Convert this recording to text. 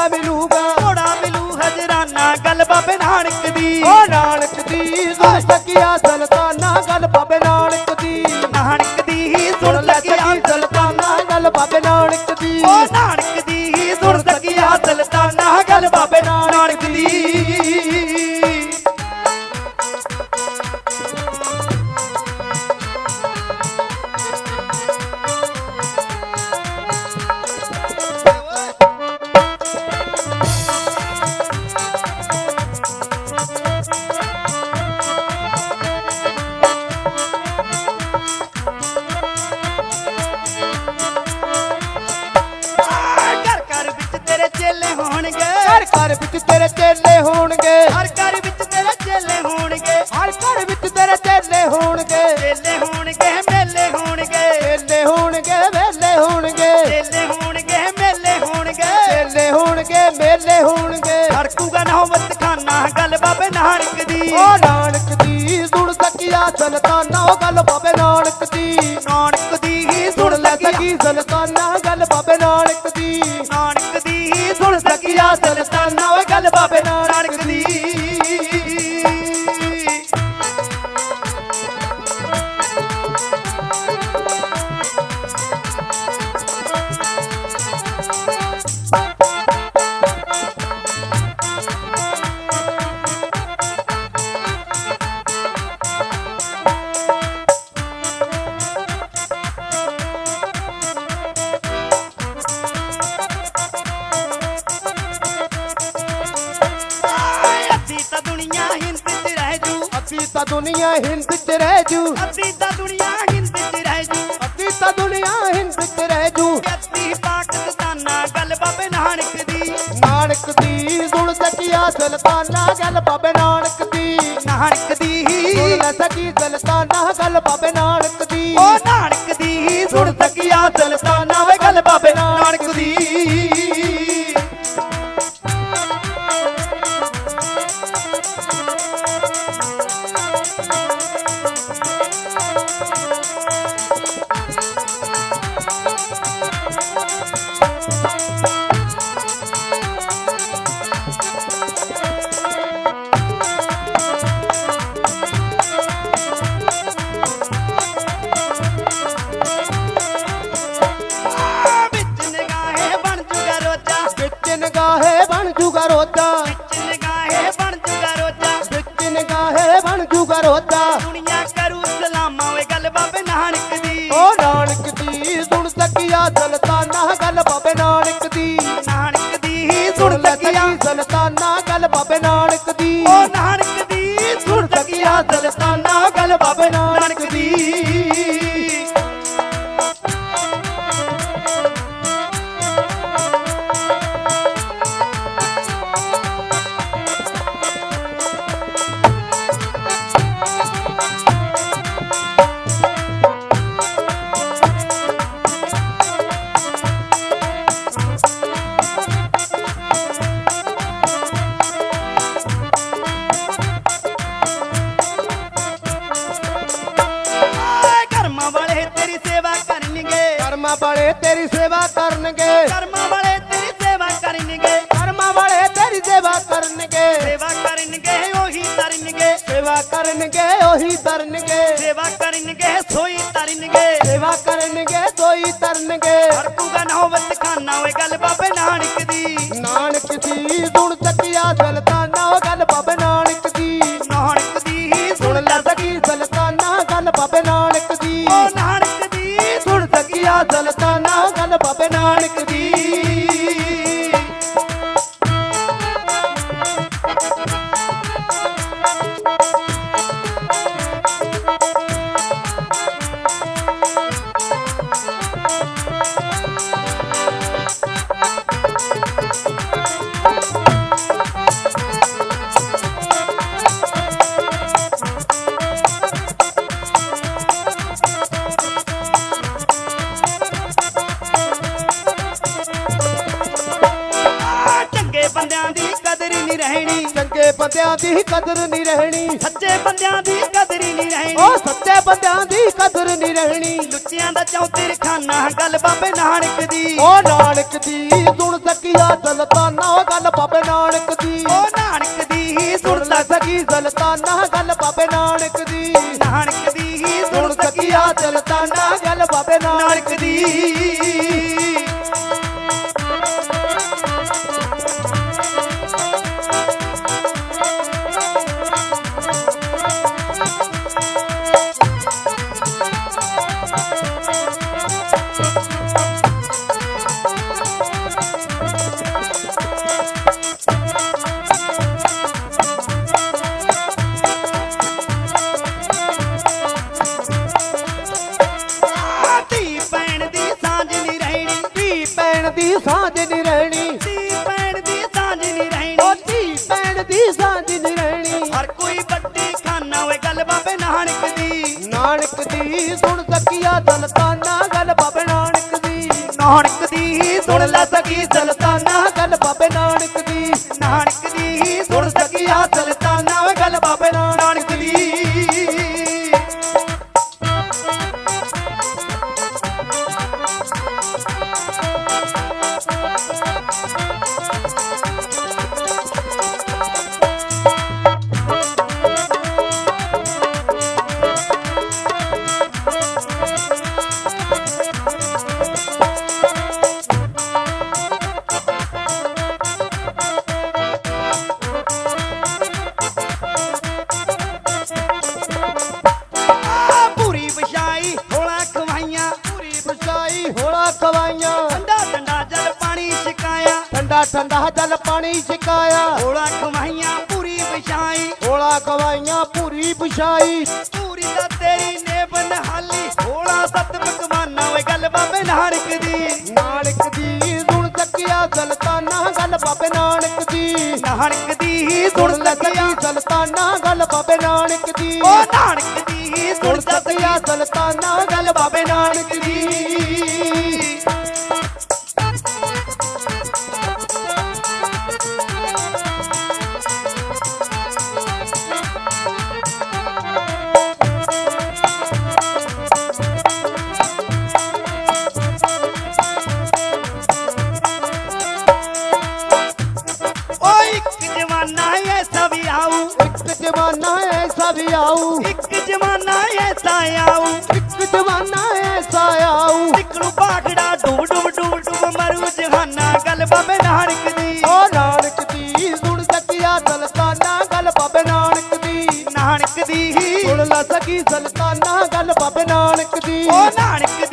ਘੋੜਾ ਮਿਲੂਗਾ। ਘੋੜਾ ਮਿਲੂ ਹਜਰਾਨਾ ਗੱਲ ਬਾਬੇ ਨਾਨਕ ਦੀ। ਓ ਨਾਨਕ ਦੀ ਸੁਣ ਸਕੀਆ ਸੁਲਤਾਨਾ ਗੱਲ ਬਾਬੇ ਨਾਨਕ ਦੀ। ਨਾਨਕ ਦੀ ਸੁਣ ਸਕੀਆ ਸੁਲਤਾਨਾ ਗੱਲ ਬਾਬੇ ਨਾਨਕ ਘਰ ਵਿੱਚ ਤੇਰੇ ਚੇਲੇ ਹੋਣਗੇ। ਹਰ ਘਰ ਵਿੱਚ ਤੇਰੇ ਚੇਲੇ ਹੋਣਗੇ। ਹਰ ਘਰ ਵਿੱਚ ਤੇਰੇ ਚੇਲੇ ਹੋਣਗੇ। ਚੇਲੇ ਹੋਣਗੇ ਮੇਲੇ ਹੋਣਗੇ। ਚੇਲੇ ਹੋਣਗੇ ਵੇਲੇ ਹੋਣਗੇ। ਚੇਲੇ ਹੋਣਗੇ ਮੇਲੇ ਹੋਣਗੇ। ਚੇਲੇ ਹੋਣਗੇ ਮੇਲੇ ਹੋਣਗੇ। ਧੜਕੂਗਾ ਨੌਬਤ ਖਾਨਾ ਗੱਲ ਬਾਬੇ ਨਾਨਕ ਦੀ। ਓ ਨਾਨਕ ਦੀ ਸੁਣ ਸਕਿਆ ਉਹ ਗੱਲ ਬਾਬੇ ਨਾਨਕ ਦੀ। ਨਾਨਕ ਦੀ ਹੀ ਸੁਣ ਲੈ ਸਕੀ ਸੁਲਤਾਨਾ ਗੱਲ ਬਾਬੇ ਨਾਨਕ ਦੀ। ਨਾਨਕ ਦੀ ਸਕਿਆ ਸੁਲਤਾਨਾ ਓਏ ਗੱਲ ਬਾਬੇ ਨਾਲ ਅੱਧੀ ਤਾਂ ਦੁਨੀਆ ਹਿੰਦ ਚ ਰਹਿ ਜੂ। ਅੱਧੀ ਤਾਂ ਦੁਨੀਆ ਹਿੰਦ ਚ ਰਹਿ ਜੂ। ਅੱਧੀ ਤਾਂ ਦੁਨੀਆ ਹਿੰਦ ਚ ਰਹਿ ਜੂ। ਅੱਧੀ ਪਾਕਿਸਤਾਨਾ ਗੱਲ ਬਾਬੇ ਨਾਨਕ ਦੀ। ਨਾਨਕ ਦੀ ਸੁਣ ਸਕਿਆ ਸੁਲਤਾਨਾ ਗੱਲ ਬਾਬੇ ਨਾਨਕ ਦੀ। ਨਾਨਕ ਦੀ। ਸੁਣ ਸਕੀ ਸੁਲਤਾਨਾ ਗੱਲ ਬਾਬੇ ਨਾਨਕ ਦੀ। ਓ ਨਾਨਕ ਦੀ ਸੁਣ ਸਕਿਆ ਸੁਲਤਾਨਾ ਗੱਲ ਬਾਬੇ ਨਾਨਕ ਦੀ। ਰੋਦਾ। ਦੁਨੀਆ ਕਰੂ ਸਲਾਮਾਂ ਓਏ ਗੱਲ ਬਾਬੇ ਨਾਨਕ ਦੀ। ਓ ਨਾਨਕ ਦੀ ਸੁਣ ਸਕਿਆ ਸੁਲਤਾਨਾ ਗੱਲ ਬਾਬੇ ਨਾਨਕ ਦੀ। ਨਾਨਕ ਦੀ ਸੁਣ ਸੁਣ ਲੈ ਸਕਿਆ ਸਕੀ ਸੁਲਤਾਨਾ ਗੱਲ ਬਾਬੇ ਨਾਨਕ ਦੀ। ਕਰਮਾਂ ਵਾਲੇ ਤੇਰੀ ਸੇਵਾ ਕਰਨਗੇ। ਕਰਮਾਂ ਵਾਲੇ ਤੇਰੀ ਸੇਵਾ ਕਰਨਗੇ। ਕਰਮਾਂ ਵਾਲੇ ਤੇਰੀ ਸੇਵਾ ਕਰਨਗੇ। ਸੇਵਾ ਕਰਨਗੇ ਉਹੀ ਤਰਨਗੇ। ਸੇਵਾ ਕਰਨਗੇ ਉਹੀ ਤਰਨਗੇ। ਸੇਵਾ ਕਰਨਗੇ ਸੋਈ ਤਰਨਗੇ। ਸੇਵਾ ਕਰਨਗੇ ਤੋਈ ਤਰਨਗੇ। ਹਰਕੂਗਾ ਨੌਬਤ ਖਾਨਾ ਓਏ ਗੱਲ ਬਾਬੇ ਨਾਨਕ ਦੀ। ਨਾਨਕ ਦੀ ਸੁਣ ਸਕਿਆ ਸੁਲਤਾਨਾ ਬੰਦਿਆਂ ਦੀ ਕਦਰ ਨਹੀਂ ਰਹਿਣੀ। ਸੱਚੇ ਬੰਦਿਆਂ ਦੀ ਕਦਰ ਹੀ ਨਹੀਂ ਰਹਿਣੀ। ਉਹ ਸੱਚੇ ਬੰਦਿਆਂ ਦੀ ਕਦਰ ਨਹੀਂ ਰਹਿਣੀ। ਲੁੱਚਿਆਂ ਦਾ ਚੌਧਰ ਖਾਨਾ ਗੱਲ ਬਾਬੇ ਨਾਨਕ ਦੀ। ਉਹ ਨਾਨਕ ਦੀ ਸੁਣ ਸਕਿਆ ਸੁਲਤਾਨਾ ਗੱਲ ਬਾਬੇ ਨਾਨਕ ਦੀ। ਓ ਸੁਲਤਾਨਾ ਗੱਲ ਬਾਬੇ ਨਾਨਕ ਦੀ। ਨਾਨਕ ਦੀ ਸੁਣ ਸਕੀਆ ਸੁਲਤਾਨਾ ਗੱਲ ਬਾਬੇ ਨਾਨਕ ਨਾਨਕ ਦੀ। ਸਾਂਝ ਨਹੀਂ ਰਹਿਣੀ। ਧੀ ਭੈਣ ਦੀ ਸਾਂਝ ਨਹੀਂ ਉਹ ਰਹਿਣੀ ਧੀ ਭੈਣ ਦੀ ਸਾਂਝ ਨਹੀਂ ਰਹਿਣੀ। ਹਰ ਕੋਈ ਵੱਡੀ ਖਾਨਾ ਓਏ ਗੱਲ ਬਾਬੇ ਨਾਨਕ ਦੀ। ਨਾਨਕ ਦੀ ਸੁਣ ਸਕੀਆ ਸੁਲਤਾਨਾ ਗੱਲ ਬਾਬੇ ਨਾਨਕ ਦੀ। ਨਾਨਕ ਦੀ ਸੁਣ ਲੈ ਸਕੀ ਸੁਲਤਾਨਾ ਠੰਡਾ ਠੰਡਾ ਜਲ ਪਾਣੀ ਛਕਾਇਆ। ਹੋਲਾ ਖਵਾਈਆਂ ਪੂਰੀ ਵਿਛਾਈ। ਹੋਲਾ ਖਵਾਈਆਂ ਪੂਰੀ ਬਚਾਈ ਪੂਰੀ ਦਾ ਤੇਰੀ ਨੇ ਬਨਹਾਲੀ ਹੋਲਾ ਸਤ ਪਕਵਾਨਾ ਓਏ ਗੱਲ ਬਾਬੇ ਨਾਨਕ ਦੀ। ਨਾਨਕ ਦੀ ਸੁਣ ਸਕੀਆ ਸੁਲਤਾਨਾ ਗੱਲ ਬਾਬੇ ਨਾਨਕ ਦੀ। ਨਾਨਕ ਦੀ ਸੁਣ ਸਕਿਆ ਸੁਲਤਾਨਾ ਗੱਲ ਬਾਬੇ ਨਾਨਕ ਦੀ। ਓ ਨਾਨਕ ਦੀ ਸੁਣ ਸਕਿਆ ਸੁਲਤਾਨਾ ਗੱਲ ਬਾਬੇ ਨਾਨਕ ਦੀ। ਆਊ। ਇੱਕ ਜਮਾਨਾ ਐਸਾ ਆਊ। ਇੱਕ ਜਮਾਨਾ ਐਸਾ ਆਊ। ਇੱਕ ਨੂੰ ਬਾਖੜਾ ਡੁੱਬ ਡੁੱਬ ਡੁੱਬ ਡੁੱਬ ਮਰੂ ਜਹਾਨਾ। ਗੱਲ ਬਾਬੇ ਨਾਨਕ ਦੀ। ਓ ਨਾਨਕ ਦੀ ਸੁਣ ਸਕੀਆ ਸੁਲਤਾਨਾ ਗੱਲ ਬਾਬੇ ਨਾਨਕ ਦੀ। ਨਾਨਕ ਦੀ। ਸੁਣ ਲਾ ਸਕੀ ਸੁਲਤਾਨਾ ਗੱਲ ਬਾਬੇ ਨਾਨਕ ਦੀ। ਓ ਨਾਨਕ